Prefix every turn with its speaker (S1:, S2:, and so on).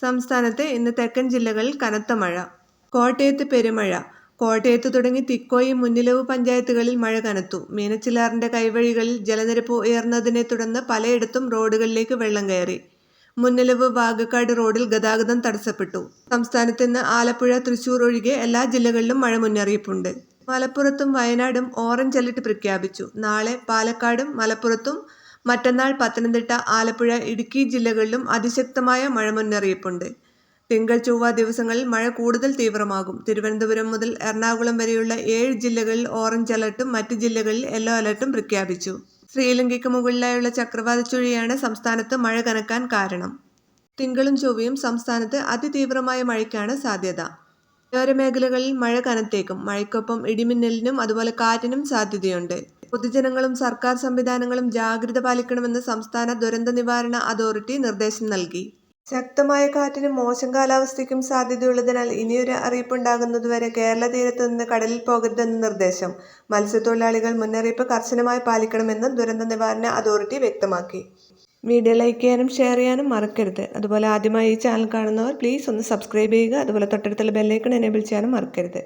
S1: സംസ്ഥാനത്ത് ഇന്ന് തെക്കൻ ജില്ലകളിൽ കനത്ത മഴ. കോട്ടയത്ത് പെരുമഴ. കോട്ടയത്ത് തുടങ്ങി തിക്കോയി മുന്നിലവ് പഞ്ചായത്തുകളിൽ മഴ കനത്തു. മീനച്ചിലാറിന്റെ കൈവഴികളിൽ ജലനിരപ്പ് ഉയർന്നതിനെ തുടർന്ന് പലയിടത്തും റോഡുകളിലേക്ക് വെള്ളം കയറി. മുന്നിലവ് വാഗക്കാട് റോഡിൽ ഗതാഗതം തടസ്സപ്പെട്ടു. സംസ്ഥാനത്ത് ഇന്ന് ആലപ്പുഴ തൃശൂർ ഒഴികെ എല്ലാ ജില്ലകളിലും മഴ മുന്നറിയിപ്പുണ്ട്. മലപ്പുറത്തും വയനാടും ഓറഞ്ച് അലർട്ട് പ്രഖ്യാപിച്ചു. നാളെ പാലക്കാടും മലപ്പുറത്തും മറ്റന്നാൾ പത്തനംതിട്ട ആലപ്പുഴ ഇടുക്കി ജില്ലകളിലും അതിശക്തമായ മഴ മുന്നറിയിപ്പുണ്ട്. തിങ്കൾ ചൊവ്വ ദിവസങ്ങളിൽ മഴ കൂടുതൽ തീവ്രമാകും. തിരുവനന്തപുരം മുതൽ എറണാകുളം വരെയുള്ള ഏഴ് ജില്ലകളിൽ ഓറഞ്ച് അലർട്ടും മറ്റ് ജില്ലകളിൽ യെല്ലോ അലർട്ടും പ്രഖ്യാപിച്ചു. ശ്രീലങ്കയ്ക്ക് മുകളിലായുള്ള ചക്രവാത ചുഴിയാണ് സംസ്ഥാനത്ത് മഴ കനക്കാൻ കാരണം. തിങ്കളും ചൊവ്വയും സംസ്ഥാനത്ത് അതിതീവ്രമായ മഴയ്ക്കാണ് സാധ്യത. മേഖലകളിൽ മഴ കനത്തേക്കും. മഴയ്ക്കൊപ്പം ഇടിമിന്നലിനും അതുപോലെ കാറ്റിനും സാധ്യതയുണ്ട്. പൊതുജനങ്ങളും സർക്കാർ സംവിധാനങ്ങളും ജാഗ്രത പാലിക്കണമെന്ന് സംസ്ഥാന ദുരന്ത നിവാരണ അതോറിറ്റി നിർദ്ദേശം നൽകി. ശക്തമായ കാറ്റിനും മോശം കാലാവസ്ഥയ്ക്കും സാധ്യതയുള്ളതിനാൽ ഇനിയൊരു അറിയിപ്പുണ്ടാകുന്നതുവരെ കേരള തീരത്ത് നിന്ന് കടലിൽ പോകരുതെന്ന് നിർദ്ദേശം. മത്സ്യത്തൊഴിലാളികൾ മുന്നറിയിപ്പ് കർശനമായി പാലിക്കണമെന്ന് ദുരന്ത നിവാരണ അതോറിറ്റി വ്യക്തമാക്കി. വീഡിയോ ലൈക്ക് ചെയ്യാനും ഷെയർ ചെയ്യാനും മറക്കരുത്. അതുപോലെ ആദ്യമായി ഈ ചാനൽ കാണുന്നവർ പ്ലീസ് ഒന്ന് സബ്സ്ക്രൈബ് ചെയ്യുക. അതുപോലെ തൊട്ടടുത്തുള്ള ബെല്ലൈക്കൺ എനേബിൾ ചെയ്യാനും മറക്കരുത്.